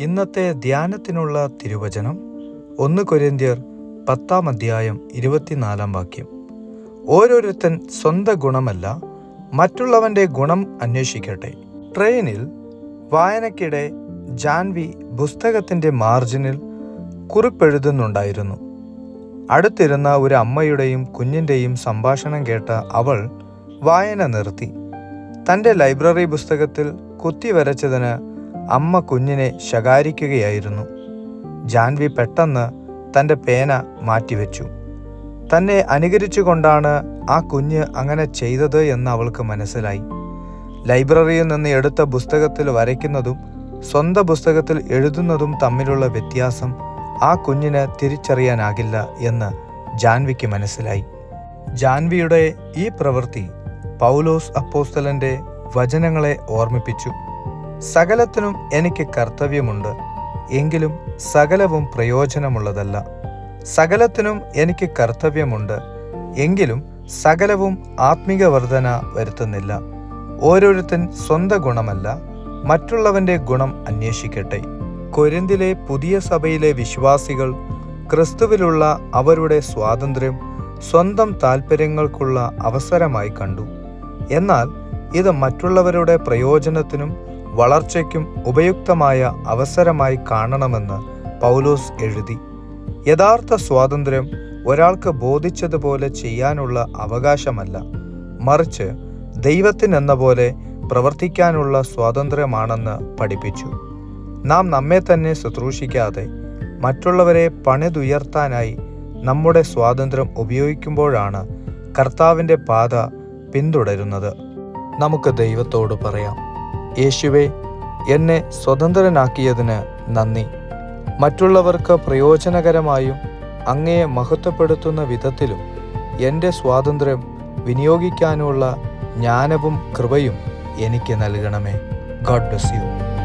ഇന്നത്തെ ധ്യാനത്തിനുള്ള തിരുവചനം ഒന്ന് കൊരിന്ത്യർ പത്താം അധ്യായം ഇരുപത്തിനാലാം വാക്യം. ഓരോരുത്തൻ സ്വന്തം ഗുണമല്ല മറ്റുള്ളവന്റെ ഗുണം അന്വേഷിക്കട്ടെ. ട്രെയിനിൽ വായനയ്ക്കിടെ ജാൻവി പുസ്തകത്തിന്റെ മാർജിനിൽ കുറിപ്പെഴുതുന്നുണ്ടായിരുന്നു. അടുത്തിരുന്ന ഒരു അമ്മയുടെയും കുഞ്ഞിന്റെയും സംഭാഷണം കേട്ട അവൾ വായന നിർത്തി. തന്റെ ലൈബ്രറി പുസ്തകത്തിൽ കുത്തിവരച്ചതിന് അമ്മ കുഞ്ഞിനെ ശകാരിക്കുകയായിരുന്നു. ജാൻവി പെട്ടെന്ന് തന്റെ പേന മാറ്റിവെച്ചു. തന്നെ അനുകരിച്ചുകൊണ്ടാണ് ആ കുഞ്ഞ് അങ്ങനെ ചെയ്തത് എന്ന് അവൾക്ക് മനസ്സിലായി. ലൈബ്രറിയിൽ നിന്ന് എടുത്ത പുസ്തകത്തിൽ വരയ്ക്കുന്നതും സ്വന്തം പുസ്തകത്തിൽ എഴുതുന്നതും തമ്മിലുള്ള വ്യത്യാസം ആ കുഞ്ഞിന് തിരിച്ചറിയാനാകില്ല എന്ന് ജാൻവിക്ക് മനസ്സിലായി. ജാൻവിയുടെ ഈ പ്രവൃത്തി പൗലോസ് അപ്പോസ്തലന്റെ വചനങ്ങളെ ഓർമ്മിപ്പിച്ചു. സകലത്തിനും എനിക്ക് കർത്തവ്യമുണ്ട്. എങ്കിലും സകലവും പ്രയോജനമുള്ളതല്ല. സകലത്തിനും എനിക്ക് കർത്തവ്യമുണ്ട്. എങ്കിലും സകലവും ആത്മീകവർധന വരുത്തുന്നില്ല. ഓരോരുത്തൻ സ്വന്ത ഗുണമല്ല മറ്റുള്ളവന്റെ ഗുണം അന്വേഷിക്കട്ടെ. കൊരിന്തിലെ പുതിയ സഭയിലെ വിശ്വാസികൾ ക്രിസ്തുവിലുള്ള അവരുടെ സ്വാതന്ത്ര്യം സ്വന്തം താൽപ്പര്യങ്ങൾക്കുള്ള അവസരമായി കണ്ടു. എന്നാൽ ഇത് മറ്റുള്ളവരുടെ പ്രയോജനത്തിനും വളർച്ചയ്ക്കും ഉപയുക്തമായ അവസരമായി കാണണമെന്ന് പൗലോസ് എഴുതി. യഥാർത്ഥ സ്വാതന്ത്ര്യം ഒരാൾക്ക് ബോധിച്ചതുപോലെ ചെയ്യാനുള്ള അവകാശമല്ല. മറിച്ച് ദൈവത്തിനെന്ന പോലെ പ്രവർത്തിക്കാനുള്ള സ്വാതന്ത്ര്യമാണെന്ന് പഠിപ്പിച്ചു. നാം നമ്മെ തന്നെ ശുശ്രൂഷിക്കാതെ മറ്റുള്ളവരെ പണിതുയർത്താനായി നമ്മുടെ സ്വാതന്ത്ര്യം ഉപയോഗിക്കുമ്പോഴാണ് കർത്താവിന്റെ പാത പിന്തുടരുന്നത്. നമുക്ക് ദൈവത്തോട് പറയാം യേശുവെ എന്നെ സ്വതന്ത്രനാക്കിയതിന് നന്ദി. മറ്റുള്ളവർക്ക് പ്രയോജനകരമായും അങ്ങയെ മഹത്വപ്പെടുത്തുന്ന വിധത്തിലും എന്റെ സ്വാതന്ത്ര്യം വിനിയോഗിക്കാനുള്ള ജ്ഞാനവും കൃപയും എനിക്ക് നൽകണമേ. God bless you